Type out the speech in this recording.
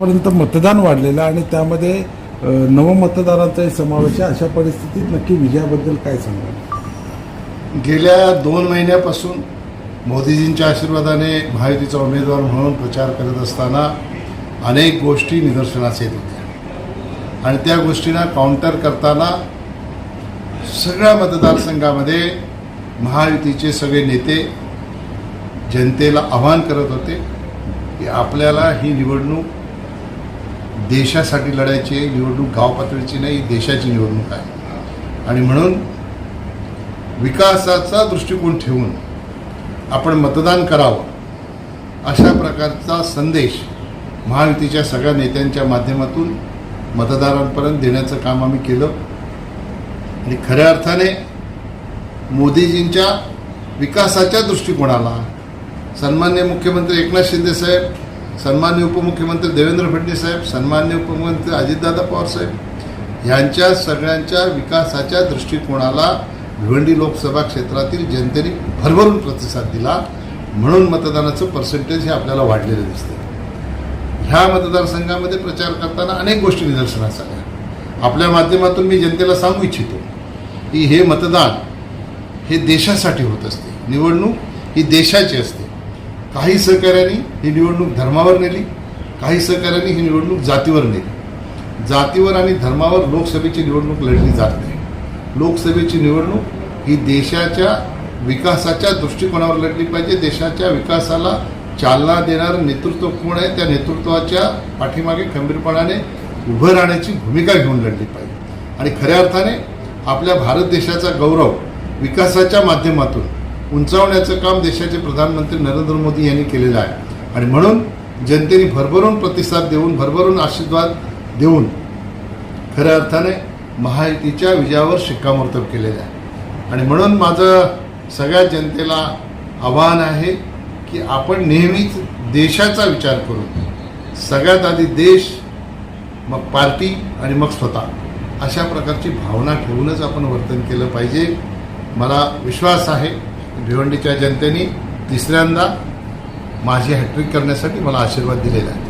पर्यंत मतदान वाढलेलं आणि त्यामध्ये नवमतदारांचाही समावेश आहे. अशा परिस्थितीत नक्की विजयाबद्दल काय सांगणार गेल्या दोन महिन्यापासून मोदीजींच्या आशीर्वादाने महायुतीचा उमेदवार म्हणून प्रचार करत असताना अनेक गोष्टी निदर्शनास येत होत्या. आणि त्या गोष्टींना काउंटर करताना सगळ्या मतदारसंघामध्ये महायुतीचे सगळे नेते जनतेला आवाहन करत होते की आपल्याला ही निवडणूक देशासाठी लढायची आहे निवडणूक गाव पातळीची नाही देशाची निवडणूक आहे. आणि म्हणून विकासाचा दृष्टिकोन ठेवून आपण मतदान करावं अशा प्रकारचा संदेश महायुतीच्या सगळ्या नेत्यांच्या माध्यमातून मतदारांपर्यंत देण्याचं काम आम्ही केलं. आणि खऱ्या अर्थाने मोदीजींच्या विकासाच्या दृष्टिकोनाला सन्मान्य मुख्यमंत्री एकनाथ शिंदे साहेब सन्मान्य उपमुख्यमंत्री देवेंद्र फडणवीस साहेब सन्मान्य उपमुख्यमंत्री अजितदादा पवार साहेब यांच्या सगळ्यांच्या विकासाच्या दृष्टिकोनाला भिवंडी लोकसभा क्षेत्रातील जनतेने भरभरून प्रतिसाद दिला. म्हणून मतदानाचं पर्सेंटेज हे आपल्याला वाढलेलं दिसतं ह्या मतदारसंघामध्ये प्रचार करताना अनेक गोष्टी निदर्शनास आल्या. आपल्या माध्यमातून मी जनतेला सांगू इच्छितो की हे मतदान हे देशासाठी होत असते. निवडणूक ही देशाची असते. काही सहकाऱ्यांनी ही निवडणूक धर्मावर नेली काही सहकाऱ्यांनी ही निवडणूक जातीवर नेली. जातीवर आणि धर्मावर लोकसभेची निवडणूक लढली जात नाही. लोकसभेची निवडणूक ही देशाच्या विकासाच्या दृष्टिकोनावर लढली पाहिजे. देशाच्या विकासाला चालना देणारं नेतृत्व कोण आहे? त्या नेतृत्वाच्या पाठीमागे खंबीरपणाने उभं राहण्याची भूमिका घेऊन लढली पाहिजे. आणि खऱ्या अर्थाने आपल्या भारत देशाचा गौरव विकासाच्या माध्यमातून उंचावण्याचं काम देशाचे प्रधानमंत्री नरेंद्र मोदी यांनी केलेलं आहे. आणि म्हणून जनतेने भरभरून प्रतिसाद देऊन भरभरून आशीर्वाद देऊन खऱ्या अर्थाने महायुतीच्या विजयावर शिक्कामोर्तब केलेलं आहे. आणि म्हणून माझं सगळ्या जनतेला आव्हान आहे की आपण नेहमीच देशाचा विचार करून सगळ्यात आधी देश मग पार्टी आणि मग स्वतः अशा प्रकारची भावना ठेवूनच आपण वर्तन केलं पाहिजे. मला विश्वास आहे भिवंडीच्या जनतेने तिसऱ्यांदा माझी हॅट्रिक करण्यासाठी मला आशीर्वाद दिलेला आहे.